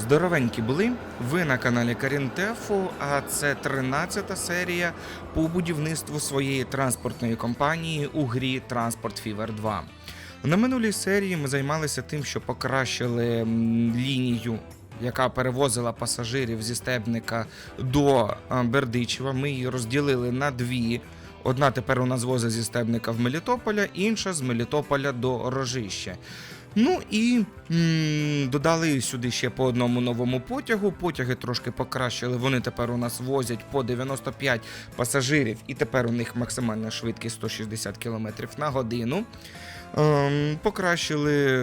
Здоровенькі були. Ви на каналі Карінтефу, а це 13 серія по будівництву своєї транспортної компанії у грі Transport Fever 2. На минулій серії ми займалися тим, що покращили лінію, яка перевозила пасажирів зі Стебника до Бердичева. Ми її розділили на дві. Одна тепер у нас возить зі Стебника в Мелітополя, інша з Мелітополя до Рожища. Ну і м, додали сюди ще по одному новому потягу. Потяги трошки покращили. Вони тепер у нас возять по 95 пасажирів, і тепер у них максимальна швидкість 160 км на годину. Ем, покращили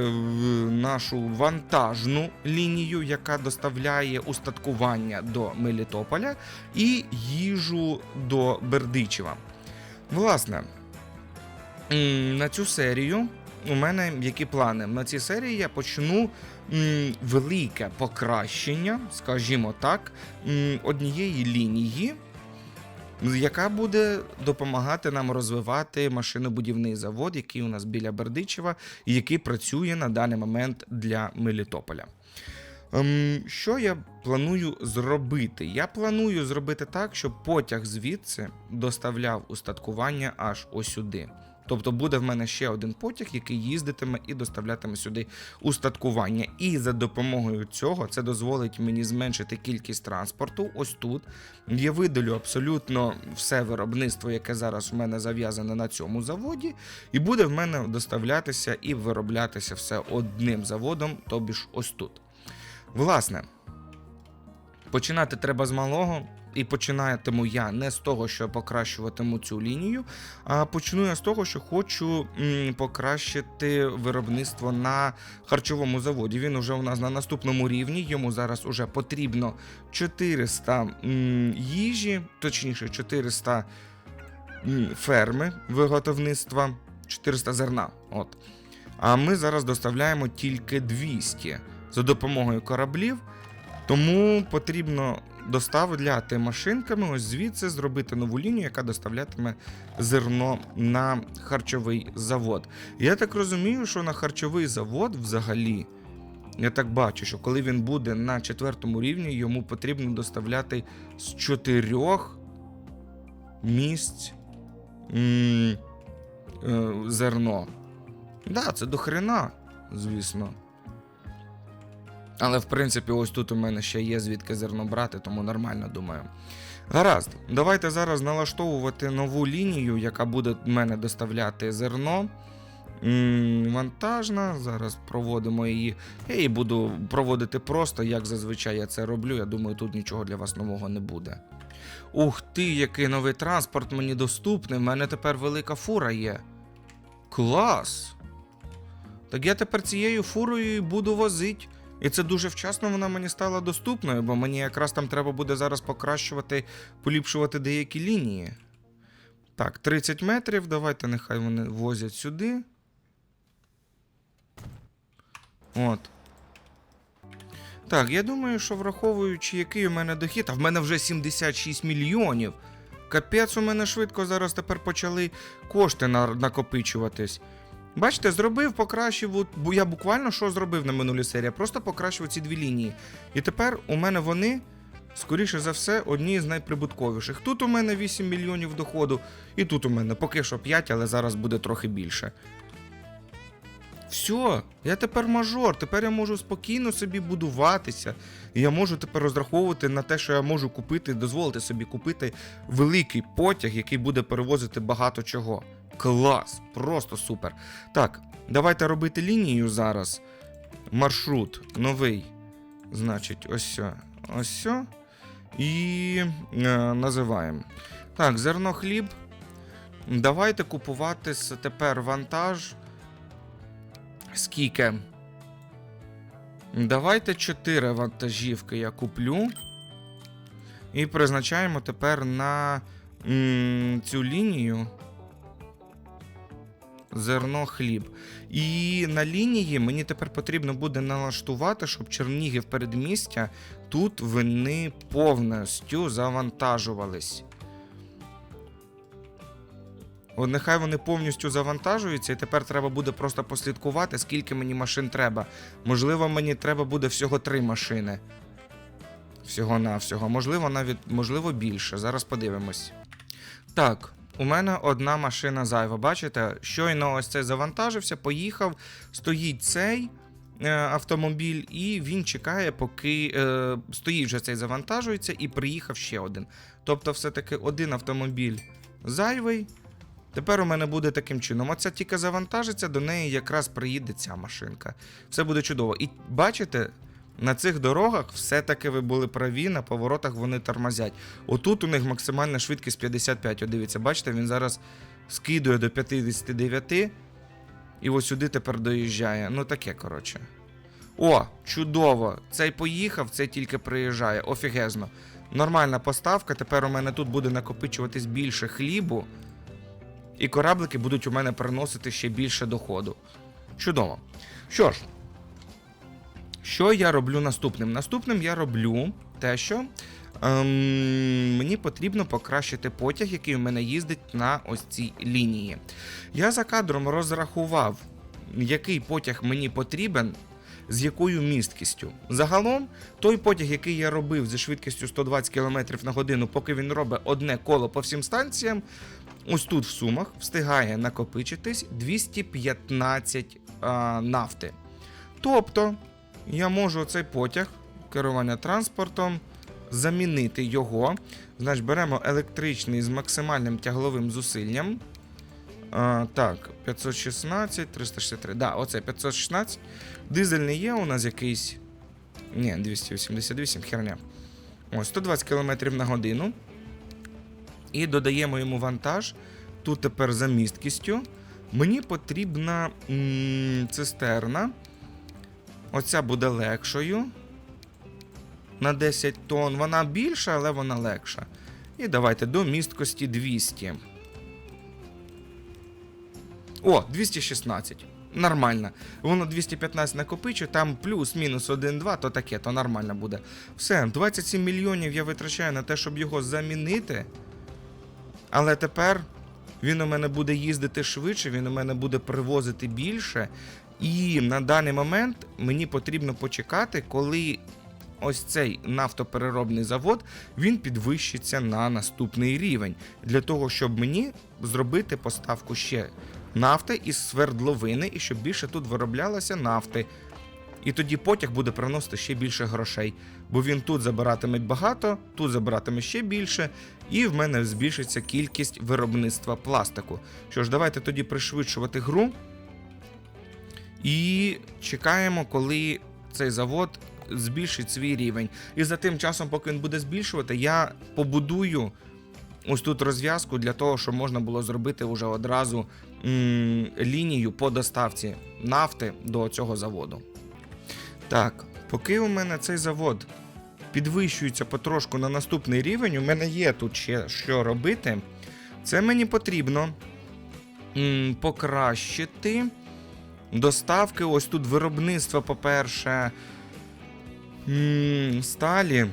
нашу вантажну лінію, яка доставляє устаткування до Мелітополя, і їжу до Бердичева. Власне, на цю серію у мене які плани? На цій серії я почну м, велике покращення, скажімо так, м, однієї лінії, яка буде допомагати нам розвивати машинобудівний завод, який у нас біля Бердичева, і який працює на даний момент для Мелітополя. Ем, що я планую зробити? Я планую зробити так, щоб потяг звідси доставляв устаткування аж осюди. Тобто буде в мене ще один потяг, який їздитиме і доставлятиме сюди устаткування. І за допомогою цього це дозволить мені зменшити кількість транспорту. Ось тут. Я видалю абсолютно все виробництво, яке зараз в мене зав'язане на цьому заводі, і буде в мене доставлятися і вироблятися все одним заводом, тобі ж ось тут. Власне, починати треба з малого. І починатиму я не з того, що покращуватиму цю лінію, а почну я з того, що хочу покращити виробництво на харчовому заводі. Він уже у нас на наступному рівні. Йому зараз уже потрібно 400 їжі, точніше, 400 ферми виготовництва, 400 зерна. От. А ми зараз доставляємо тільки 200 за допомогою кораблів. Тому потрібно доставляти машинками ось звідси зробити нову лінію, яка доставлятиме зерно на харчовий завод. Я так розумію, що на харчовий завод взагалі. Я так бачу, що коли він буде на четвертому рівні, йому потрібно доставляти з чотирьох місць е, зерно. Да, це до хрена, звісно. Але в принципі, ось тут у мене ще є звідки зерно брати, тому нормально думаю. Гаразд, давайте зараз налаштовувати нову лінію, яка буде мене доставляти зерно. Вантажна. Зараз проводимо її. Я її буду проводити просто, як зазвичай я це роблю. Я думаю, тут нічого для вас нового не буде. Ух ти, який новий транспорт мені доступний. В мене тепер велика фура є. Клас! Так я тепер цією фурою буду возити. І це дуже вчасно вона мені стала доступною, бо мені якраз там треба буде зараз покращувати, поліпшувати деякі лінії. Так, 30 метрів. Давайте нехай вони возять сюди. От. Так, я думаю, що враховуючи, який у мене дохід, а в мене вже 76 мільйонів. Капець, у мене швидко зараз тепер почали кошти накопичуватись. Бачите, зробив, покращив. Бо я буквально що зробив на минулій серії? Просто покращив ці дві лінії. І тепер у мене вони, скоріше за все, одні з найприбутковіших. Тут у мене 8 мільйонів доходу, і тут у мене поки що 5, але зараз буде трохи більше. Все, я тепер мажор, тепер я можу спокійно собі будуватися. Я можу тепер розраховувати на те, що я можу купити, дозволити собі купити великий потяг, який буде перевозити багато чого. Клас, просто супер. Так, давайте робити лінію зараз. Маршрут новий. Значить, ось ось. І е, називаємо. Так, зерно хліб. Давайте купувати тепер вантаж. Скільки? Давайте 4 вантажівки я куплю. І призначаємо тепер на м, цю лінію зерно хліб. І на лінії мені тепер потрібно буде налаштувати, щоб Чернігів передмістя тут вони повністю завантажувались. От нехай вони повністю завантажуються, і тепер треба буде просто послідкувати, скільки мені машин треба. Можливо, мені треба буде всього три машини. Всього навсього. Можливо, навіть можливо більше. Зараз подивимось. Так, у мене одна машина зайва. Бачите, щойно ось цей завантажився, поїхав, стоїть цей е, автомобіль, і він чекає, поки е, стоїть вже цей завантажується, і приїхав ще один. Тобто, все-таки один автомобіль зайвий. Тепер у мене буде таким чином. Оця тільки завантажиться, до неї якраз приїде ця машинка. Все буде чудово. І бачите, на цих дорогах все-таки ви були праві, на поворотах вони тормозять. Отут у них максимальна швидкість 55. От дивіться, бачите, він зараз скидує до 59. І ось сюди тепер доїжджає. Ну таке, коротше. О, чудово! Цей поїхав, цей тільки приїжджає. Офігезно. Нормальна поставка. Тепер у мене тут буде накопичуватись більше хлібу. І кораблики будуть у мене приносити ще більше доходу. Чудово. Що ж, що я роблю наступним? Наступним я роблю те, що ем, мені потрібно покращити потяг, який у мене їздить на ось цій лінії. Я за кадром розрахував, який потяг мені потрібен. З якою місткістю? Загалом, той потяг, який я робив зі швидкістю 120 км на годину, поки він робить одне коло по всім станціям, ось тут в сумах встигає накопичитись 215 а, нафти. Тобто, я можу цей потяг керування транспортом замінити його. Значить, беремо електричний з максимальним тягловим зусиллям. А, так, 516, 363. Да, оце 516. Дизельний є у нас якийсь. Ні, 288 херня. Ось 120 км на годину. І додаємо йому вантаж. Тут тепер за місткістю. Мені потрібна м, цистерна. Оця буде легшою. На 10 тонн. Вона більша, але вона легша. І давайте до місткості 200. О, 216. Нормально. Воно 215 накопичує, там плюс-мінус 1-2, то таке, то нормально буде. Все, 27 мільйонів я витрачаю на те, щоб його замінити. Але тепер він у мене буде їздити швидше, він у мене буде привозити більше. І на даний момент мені потрібно почекати, коли ось цей нафтопереробний завод він підвищиться на наступний рівень. Для того, щоб мені зробити поставку ще нафти із свердловини, і щоб більше тут вироблялося нафти. І тоді потяг буде приносити ще більше грошей, бо він тут забиратиме багато, тут забиратиме ще більше, і в мене збільшиться кількість виробництва пластику. Що ж, давайте тоді пришвидшувати гру. І чекаємо, коли цей завод збільшить свій рівень. І за тим часом, поки він буде збільшувати, я побудую ось тут розв'язку для того, щоб можна було зробити вже одразу м- лінію по доставці нафти до цього заводу. Так, поки у мене цей завод підвищується потрошку на наступний рівень, у мене є тут ще що робити. Це мені потрібно покращити доставки. Ось тут виробництво, по-перше, сталі.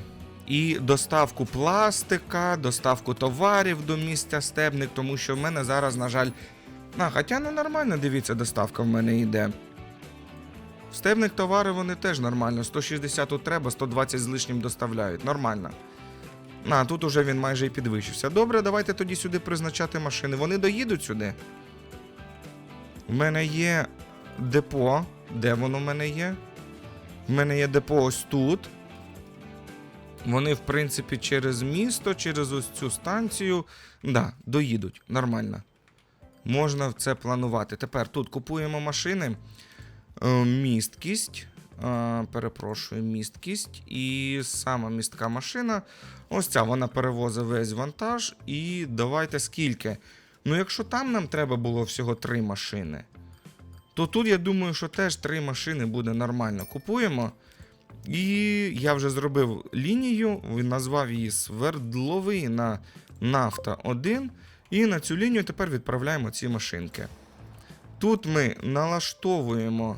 І доставку пластика, доставку товарів до місця стебник, тому що в мене зараз, на жаль, а, хоча ну нормально, дивіться, доставка в мене йде. В стебник товари вони теж нормально. 160 тут треба, 120 з лишнім доставляють. Нормально. А, тут уже він майже і підвищився. Добре, давайте тоді сюди призначати машини. Вони доїдуть сюди. У мене є депо. Де воно в мене є? В мене є депо ось тут. Вони, в принципі, через місто, через ось цю станцію. Да, доїдуть. Нормально. Можна це планувати. Тепер тут купуємо машини. Е, місткість. Е, перепрошую, місткість. І сама містка машина. Ось ця вона перевозить весь вантаж. І давайте скільки. Ну, якщо там нам треба було всього три машини, то тут я думаю, що теж три машини буде нормально. Купуємо. І я вже зробив лінію, назвав її Свердловина Нафта 1. І на цю лінію тепер відправляємо ці машинки. Тут ми налаштовуємо,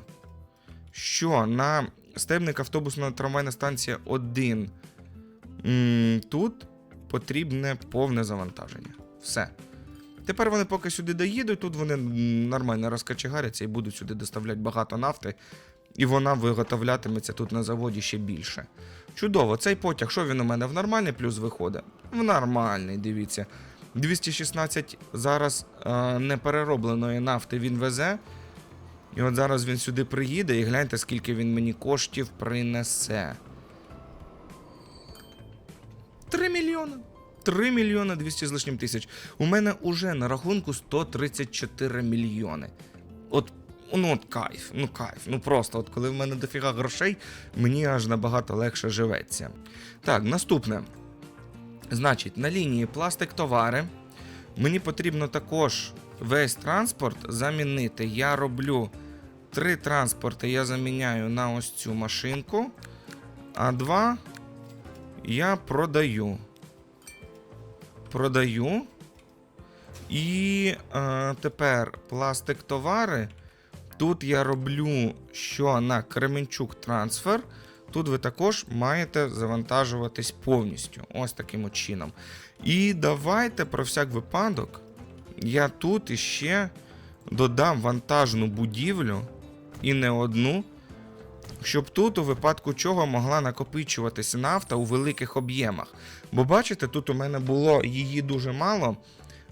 що на стебник автобусна трамвайна станція 1. Тут потрібне повне завантаження. Все. Тепер вони поки сюди доїдуть, тут вони нормально розкачегаряться і будуть сюди доставляти багато нафти, і вона виготовлятиметься тут на заводі ще більше. Чудово, цей потяг, що він у мене в нормальний плюс виходить? В нормальний, дивіться. 216 зараз е, непереробленої нафти він везе. І от зараз він сюди приїде і гляньте, скільки він мені коштів принесе. 3 мільйони. 3 мільйони 200 з лишнім тисяч. У мене уже на рахунку 134 мільйони. От, ну от кайф, ну кайф. Ну просто, от коли в мене дофіга грошей, мені аж набагато легше живеться. Так, наступне. Значить, на лінії пластик товари. Мені потрібно також весь транспорт замінити. Я роблю три транспорти, я заміняю на ось цю машинку, а два я продаю. Продаю. І е, тепер пластик товари. Тут я роблю, що на Кременчук трансфер. Тут ви також маєте завантажуватись повністю. Ось таким чином. І давайте про всяк випадок. Я тут іще додам вантажну будівлю і не одну, щоб тут, у випадку чого, могла накопичуватися нафта у великих об'ємах. Бо бачите, тут у мене було її дуже мало.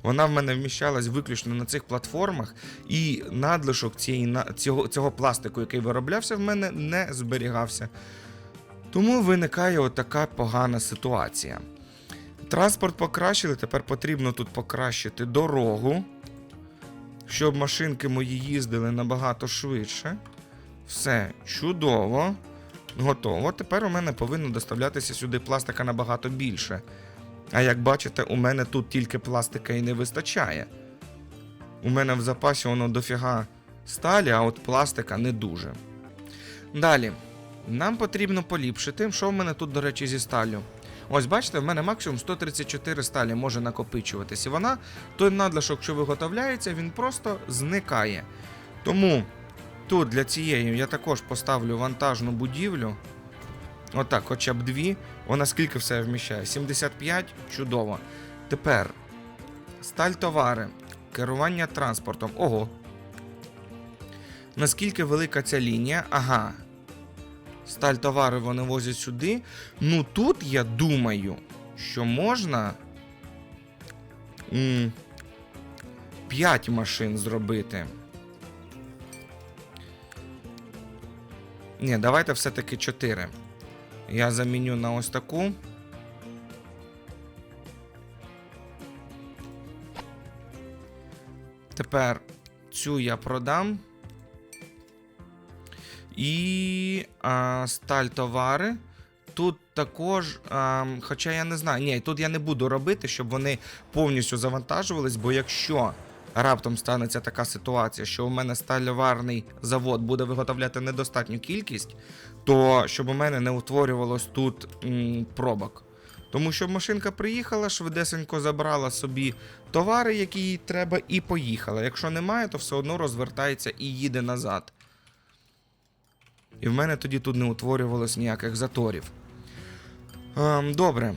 Вона в мене вміщалась виключно на цих платформах, і надлишок цієї, цього, цього пластику, який вироблявся, в мене не зберігався. Тому виникає отака погана ситуація. Транспорт покращили, тепер потрібно тут покращити дорогу, щоб машинки мої їздили набагато швидше. Все чудово. Готово. Тепер у мене повинно доставлятися сюди пластика набагато більше. А як бачите, у мене тут тільки пластика і не вистачає. У мене в запасі воно дофіга сталі, а от пластика не дуже. Далі. Нам потрібно поліпшити. Що в мене тут, до речі, зі сталю? Ось бачите, в мене максимум 134 сталі може накопичуватись. І вона, той надлишок, що виготовляється, він просто зникає. Тому тут для цієї я також поставлю вантажну будівлю. Отак, хоча б дві. Вона скільки все вміщає? 75? Чудово. Тепер сталь товари, керування транспортом. Ого. Наскільки велика ця лінія? Ага. Сталь товари вони возять сюди. Ну тут я думаю, що можна. 5 машин зробити. Ні, давайте все-таки 4. Я заміню на ось таку. Тепер цю я продам. І а, сталь товари. Тут також, а, хоча я не знаю, ні, тут я не буду робити, щоб вони повністю завантажувались, бо якщо раптом станеться така ситуація, що у мене сталеварний завод буде виготовляти недостатню кількість, то щоб у мене не утворювалось тут м, пробок. Тому що машинка приїхала, швидесенько забрала собі товари, які їй треба, і поїхала. Якщо немає, то все одно розвертається і їде назад. І в мене тоді тут не утворювалось ніяких заторів. Ем, добре.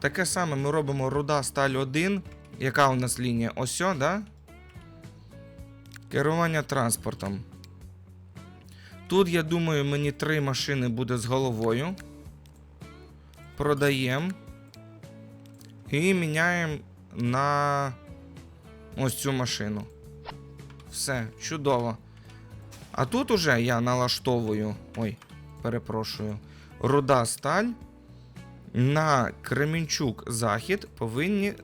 Таке саме ми робимо руда сталь 1. Яка у нас лінія? Ось, да? Керування транспортом. Тут, я думаю, мені три машини буде з головою. Продаємо. І міняємо на ось цю машину. Все, чудово. А тут уже я налаштовую. Ой, перепрошую. Руда сталь. На Кременчук захід повинні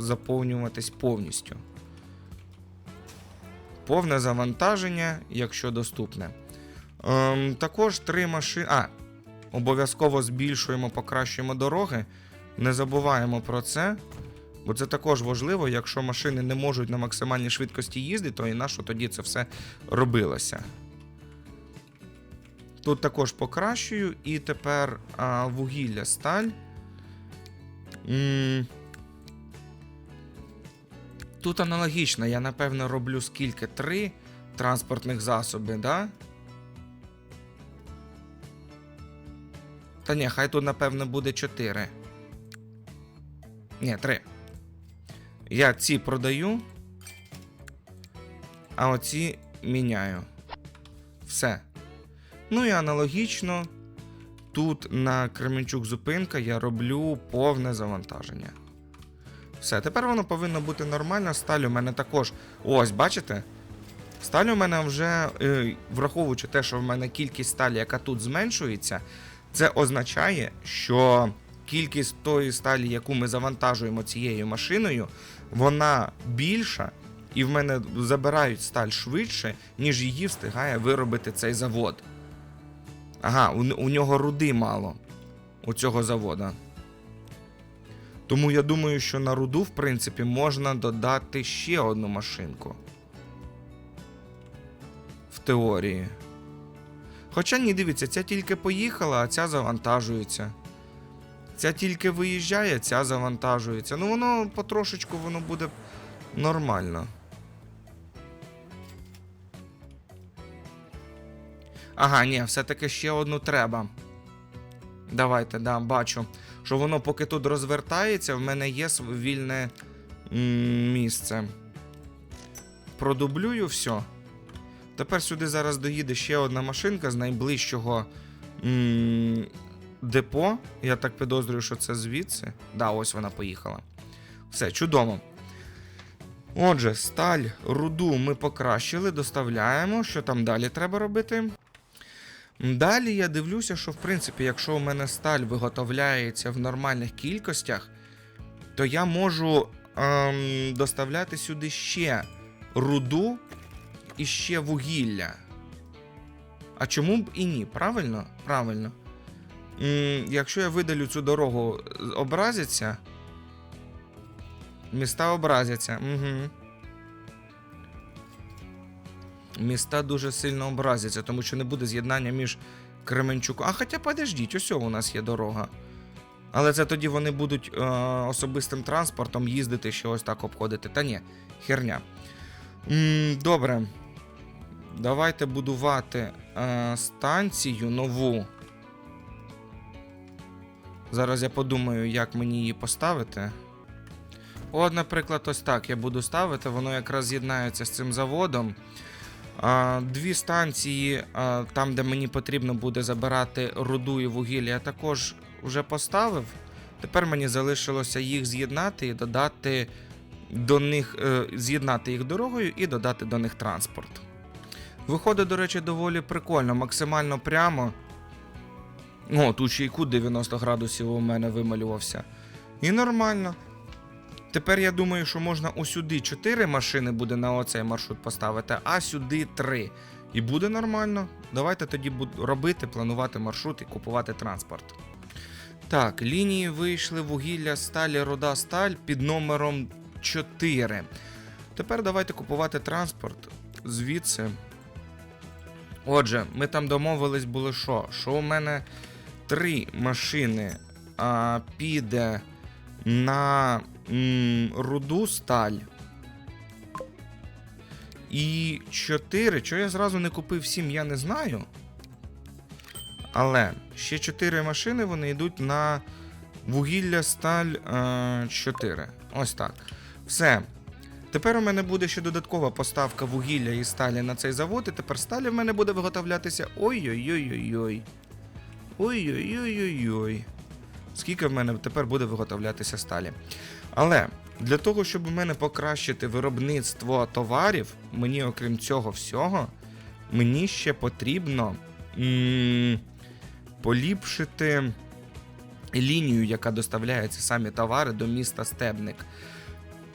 заповнюватись повністю. Повне завантаження, якщо доступне. Ем, також три машини. А, обов'язково збільшуємо, покращуємо дороги. Не забуваємо про це. Бо це також важливо, якщо машини не можуть на максимальній швидкості їздити, то і на тоді це все робилося. Тут також покращую, і тепер а, вугілля сталь. Тут аналогічно, я напевно роблю скільки? Три транспортних засоби, да? Та ні, хай тут, напевно, буде чотири. Ні, три. Я ці продаю, а оці міняю. Все. Ну і аналогічно, тут на Кременчук зупинка я роблю повне завантаження. Все, тепер воно повинно бути нормально. Сталь у мене також. Ось, бачите? Сталь у мене вже, е, враховуючи те, що в мене кількість сталі, яка тут зменшується, це означає, що кількість тої сталі, яку ми завантажуємо цією машиною, вона більша, і в мене забирають сталь швидше, ніж її встигає виробити цей завод. Ага, у, у нього руди мало у цього завода. Тому я думаю, що на руду, в принципі, можна додати ще одну машинку. В теорії. Хоча ні, дивіться, ця тільки поїхала, а ця завантажується. Ця тільки виїжджає, ця завантажується. Ну воно потрошечку воно буде нормально. Ага, ні, все-таки ще одну треба. Давайте, да, бачу. Що воно поки тут розвертається, в мене є вільне місце. Продублюю все. Тепер сюди зараз доїде ще одна машинка з найближчого депо. Я так підозрюю, що це звідси. Да, ось вона поїхала. Все, чудово. Отже, сталь, руду ми покращили, доставляємо. Що там далі треба робити? Далі я дивлюся, що в принципі, якщо у мене сталь виготовляється в нормальних кількостях, то я можу ем, доставляти сюди ще руду і ще вугілля. А чому б і ні? Правильно? Правильно. М, якщо я видалю цю дорогу, образяться. Міста образяться. Угу. Міста дуже сильно образяться, тому що не буде з'єднання між Кременчуком. А хоча подождіть, ось у нас є дорога. Але це тоді вони будуть е, особистим транспортом їздити ще ось так обходити. Та ні, херня. М, добре. Давайте будувати е, станцію нову. Зараз я подумаю, як мені її поставити. От, наприклад, ось так я буду ставити, воно якраз з'єднається з цим заводом. Дві станції, там, де мені потрібно буде забирати руду і вугілля, я також вже поставив. Тепер мені залишилося їх з'єднати і додати до них, е, з'єднати їх дорогою і додати до них транспорт. Виходить, до речі, доволі прикольно, максимально прямо. О, тут ще й кут 90 градусів у мене вималювався. І нормально. Тепер я думаю, що можна усюди 4 машини буде на оцей маршрут поставити, а сюди 3. І буде нормально. Давайте тоді робити, планувати маршрут і купувати транспорт. Так, лінії вийшли вугілля, сталі, рода, сталь під номером 4. Тепер давайте купувати транспорт звідси. Отже, ми там домовились були що? Що у мене три машини а, піде на м, руду сталь. І 4. Чого я зразу не купив 7, я не знаю. Але ще 4 машини вони йдуть на вугілля сталь е, 4. Ось так. Все. Тепер у мене буде ще додаткова поставка вугілля і сталі на цей завод, і тепер сталі в мене буде виготовлятися. Ой-ой-ой-ой-ой. Ой-ой-ой-ой-ой. Скільки в мене тепер буде виготовлятися сталі. Але для того, щоб у мене покращити виробництво товарів, мені, окрім цього всього, мені ще потрібно м- поліпшити лінію, яка доставляє ці самі товари до міста Стебник.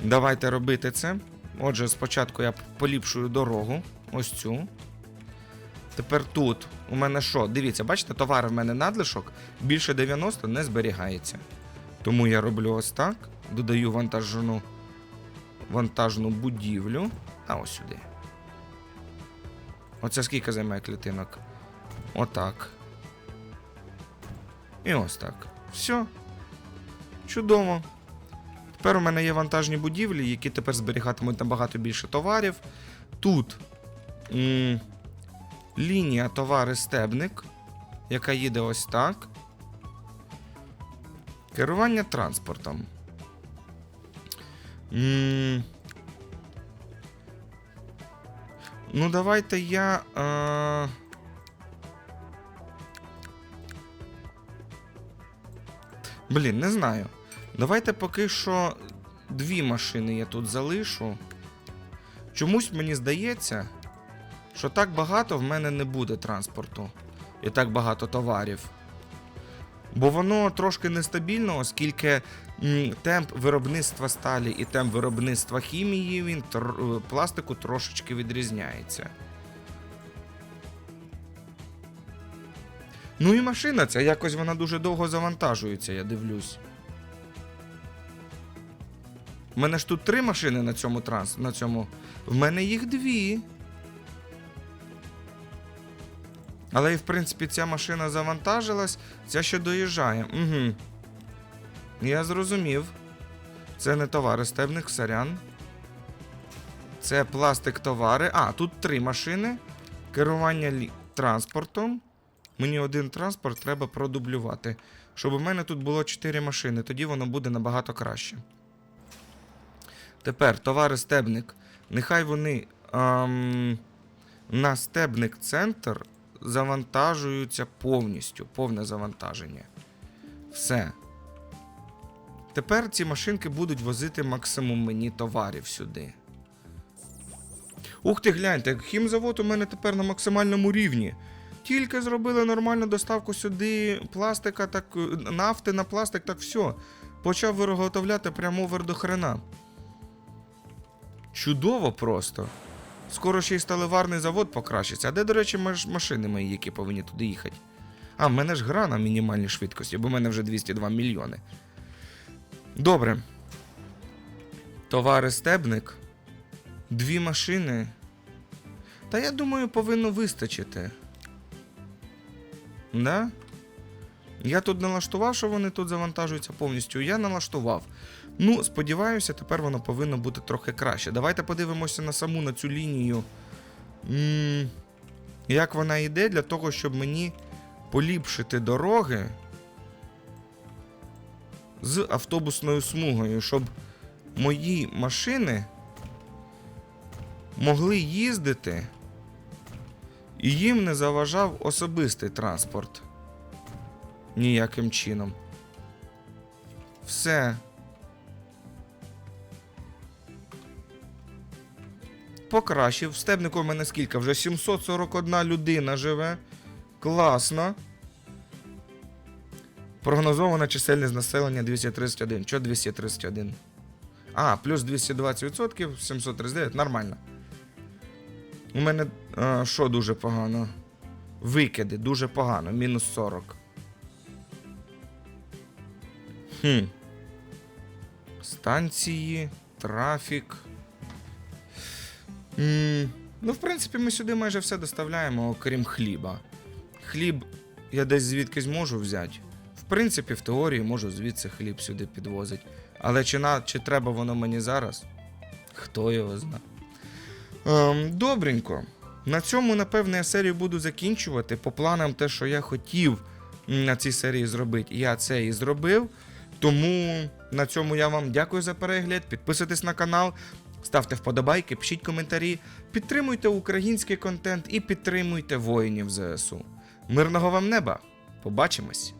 Давайте робити це. Отже, спочатку я поліпшую дорогу. Ось цю. Тепер тут у мене що? Дивіться, бачите, товар в мене надлишок більше 90 не зберігається. Тому я роблю ось так. Додаю вантажну, вантажну будівлю. А ось сюди. Оце скільки займає клітинок? Отак. І ось так. Все. Чудово. Тепер у мене є вантажні будівлі, які тепер зберігатимуть набагато більше товарів. Тут лінія товари стебник, яка їде ось так. Керування транспортом. М, Ну, давайте я. Е... Блін, не знаю. Давайте поки що дві машини я тут залишу. Чомусь мені здається, що так багато в мене не буде транспорту і так багато товарів. Бо воно трошки нестабільно, оскільки темп виробництва сталі і темп виробництва хімії він е, пластику трошечки відрізняється. Ну і машина ця якось вона дуже довго завантажується, я дивлюсь. У мене ж тут три машини на цьому транс. На цьому. В мене їх дві. Але і в принципі ця машина завантажилась, ця ще доїжджає. Угу. Я зрозумів. Це не товари стебних сорян. Це пластик товари. А, тут три машини. Керування лі... транспортом. Мені один транспорт треба продублювати. Щоб у мене тут було 4 машини, тоді воно буде набагато краще. Тепер товари стебник. Нехай вони ем, на стебник центр завантажуються повністю, повне завантаження. Все. Тепер ці машинки будуть возити максимум мені товарів сюди. Ух ти, гляньте, хімзавод у мене тепер на максимальному рівні. Тільки зробили нормальну доставку сюди пластика, так нафти на пластик, так все. Почав виготовляти прямо овер до хрена. Чудово просто. Скоро ще й сталеварний завод покращиться. А де, до речі, машини мої, які повинні туди їхати? А, в мене ж гра на мінімальній швидкості, бо в мене вже 202 мільйони. Добре. Товари стебник. Дві машини. Та я думаю, повинно вистачити. Да? Я тут налаштував, що вони тут завантажуються повністю. Я налаштував. Ну, сподіваюся, тепер воно повинно бути трохи краще. Давайте подивимося на саму на цю лінію. як вона йде для того, щоб мені поліпшити дороги з автобусною смугою, щоб мої машини могли їздити і їм не заважав особистий транспорт. Ніяким чином. Все. Покращив. Стебнику в мене скільки? Вже 741 людина живе. Класно. Прогнозована чисельність населення 231. Чого 231? А, плюс 220%, 739. Нормально. У мене що дуже погано? Викиди дуже погано, мінус 40. Хм. Станції, трафік. М ну, в принципі, ми сюди майже все доставляємо, окрім хліба. Хліб я десь звідкись можу взяти. В принципі, в теорії можу звідси хліб сюди підвозити. Але чи, на, чи треба воно мені зараз? Хто його знає. Ем, добренько. На цьому, напевне, я серію буду закінчувати. По планам, те, що я хотів на цій серії зробити, я це і зробив. Тому на цьому я вам дякую за перегляд. Підписуйтесь на канал, ставте вподобайки, пишіть коментарі, підтримуйте український контент і підтримуйте воїнів ЗСУ. Мирного вам неба! Побачимось!